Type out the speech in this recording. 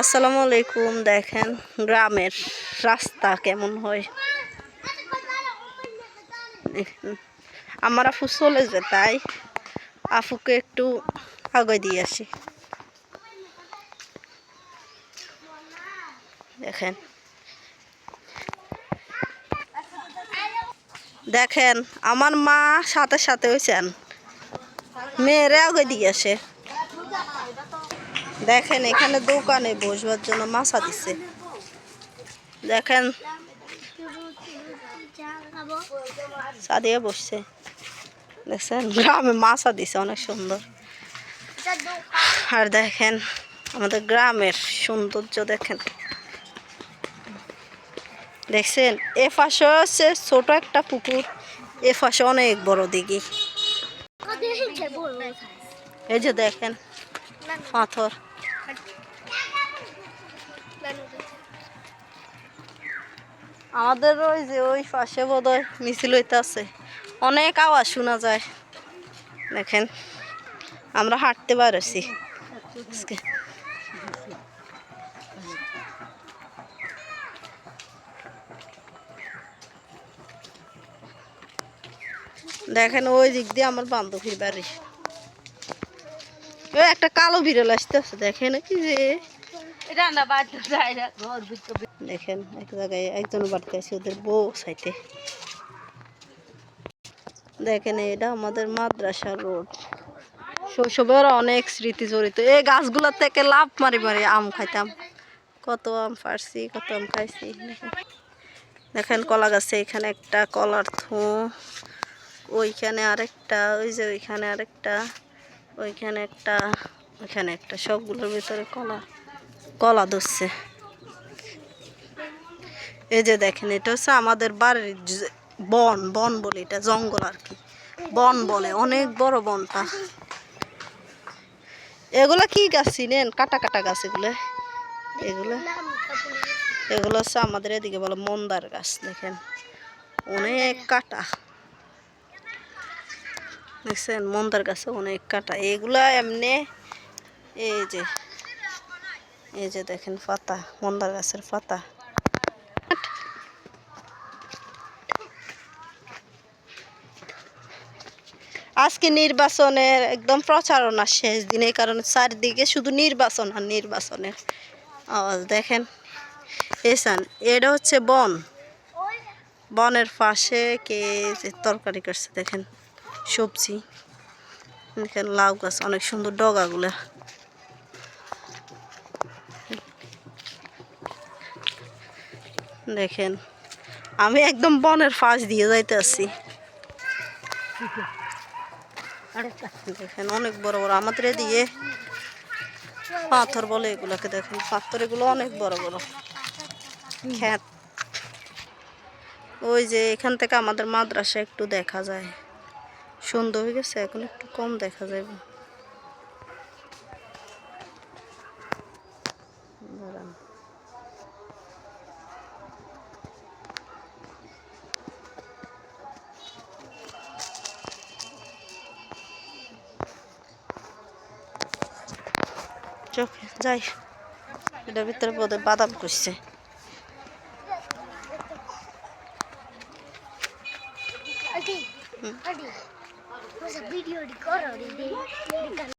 আসসালামু আলাইকুম, দেখেন গ্রামের রাস্তা কেমন হয়। আমার আফু চলে যায়, তাই আফুকে একটু আগে দিয়ে আসি। দেখেন। দেখেন, আমার মা সাথে সাথে হয়েছেন মেয়েরে আগে দিয়ে আসে। দেখেন এখানে দোকানে বসবার জন্য মাছা দিচ্ছে দেখেন সাদিয়া বসছে। দেখছেন গ্রামে মাছা দিছে অনেক সুন্দর। আর দেখেন আমাদের গ্রামের সৌন্দর্য দেখেন। দেখছেন এ পাশে হচ্ছে ছোট একটা পুকুর এ পাশে অনেক বড় দিঘি। এই যে দেখেন পাথর। আমাদের ওই যে ওই পাশে বোধ হয় মিছিল হইতে আছে। অনেক আওয়াজ শোনা যায়। দেখেন, আমরা হাঁটতে পারছি। দেখেন, ওই দিক দিয়ে আমার বান্ধবীর বাড়ি। একটা কালো বিড়াল আসতেছে দেখেন কি যে। দেখেন এক জায়গায় একজন বাড়তে আছে ওদের বউ সাইতে। দেখেন এটা আমাদের মাদ্রাসা রোড। শৈশবের অনেক স্মৃতি জড়িত। এই গাছগুলোর থেকে লাভ মারি মারি আম খাইতাম। কত আম পারছি কত আম খাইছি। দেখেন দেখেন কলা গাছে এখানে একটা কলার থু ওইখানে আরেকটা ওই যে ওইখানে আরেকটা। ওইখানে একটা ওইখানে একটা, সবগুলোর ভিতরে কলা কলা ধরছে। এই যে দেখেন, এটা হচ্ছে আমাদের বাড়ির বন বন বলে এটা জঙ্গল আর কি। বন বলে, অনেক বড় বনটা। এগুলো কি গাছ চিনেন? কাটা কাটা গাছ এগুলো? এগুলো? এগুলো হচ্ছে আমাদের এদিকে বলে মন্দার গাছ, দেখেন। অনেক কাটা। দেখছেন, মন্দার গাছে অনেক কাটা। এগুলা এমনি, এই যে এই যে দেখেন পাতা, মন্দার গাছের পাতা। আজকে নির্বাচনের একদম প্রচারণা শেষ দিন কারণে চারদিকে শুধু নির্বাচন আর নির্বাচনের আওয়াজ। দেখেন এসান এটা হচ্ছে বন। বনের পাশে কে যে তরকারি করছে, দেখেন। সবজি। দেখেন লাউ গাছ, অনেক সুন্দর ডগাগুলা দেখেন, আমি একদম বনের ফাঁস দিয়ে যাইতে আছি দেখেন, অনেক বড় বড়, আমাদের এদিকে পাথর বলে এগুলোকে দেখেন, পাথর এগুলো অনেক বড় বড়। খ্যাত ওই যে এখান থেকে আমাদের মাদ্রাসা একটু দেখা যায়। সন্ধ্যা হয়ে গেছে এখন একটু কম দেখা যাবে। চোখে যাই। এটার ভিতরে বোধহয় বাদাম করছে হুম। வீடியோ எடுக்க